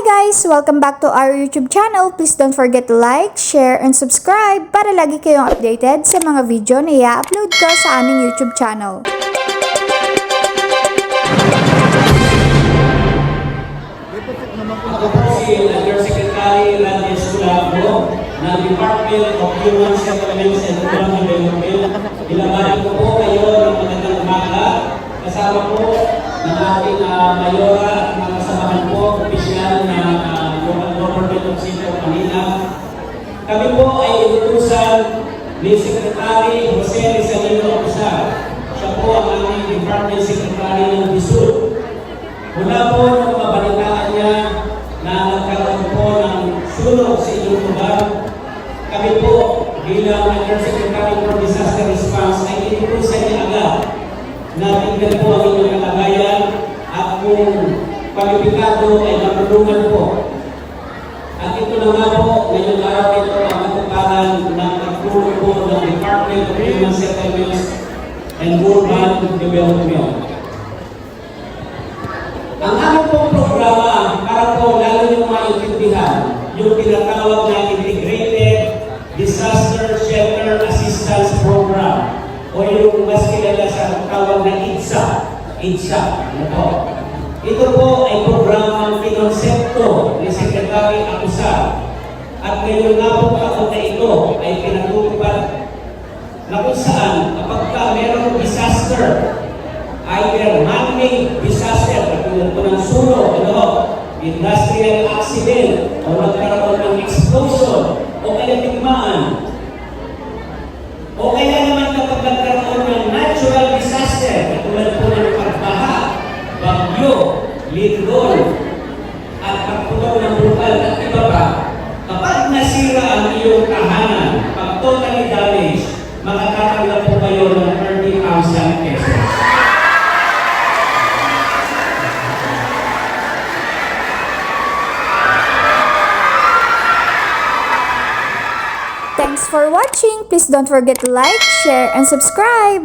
guys! Welcome back to our YouTube channel. Please don't forget to like, share, and subscribe para lagi kayong updated sa mga video na i-upload ko sa aming YouTube channel. Undersecretary Radius Culabro ng Department of Human Settlements and Urban Development. Ilabanan ko po kayo ng magandang umaga. Kasama po ng ating uh, mayora of Central Manila. Kami po ay inutusan ni Secretary Jose Rizalino Osar. Siya po ang aming Department Secretary ng Bisud. Mula po nung mabalitaan niya na nagkaroon po ng sunog sa inyong lugar, kami po bilang Undersecretary for Disaster Response ay inutusan niya agad na tingnan po ang inyong kalagayan at kung kwalipikado ay matulungan po. Ito nga po, ngayong araw ito ang katuparan ng pagtulong po ng Department of Human Settlements and Urban Development. Ang aming pong programa para po lalo nyo maintindihan yung tinatawag na Integrated Disaster Shelter Assistance Program o yung mas kilala sa tawag na IDSA. IDSA. Ano po? Ito po ay programang Acusar at ngayon nga po taon na ito ay pinatutupad na kung saan kapag ka merong disaster either man-made disaster, katulad po ng sunog, ano, industrial accident, o nagkaroon ng explosion, o kaya tigmaan, o kaya naman kapag nagkaroon ng natural disaster, katulad po ng pagbaha, bagyo, lindol, at pagputok ng bukal at nasira ang iyong tahanan, pag totally damaged, makakatanggap po kayo ng 30,000 pesos. Thanks for watching! Please don't forget to like, share, and subscribe!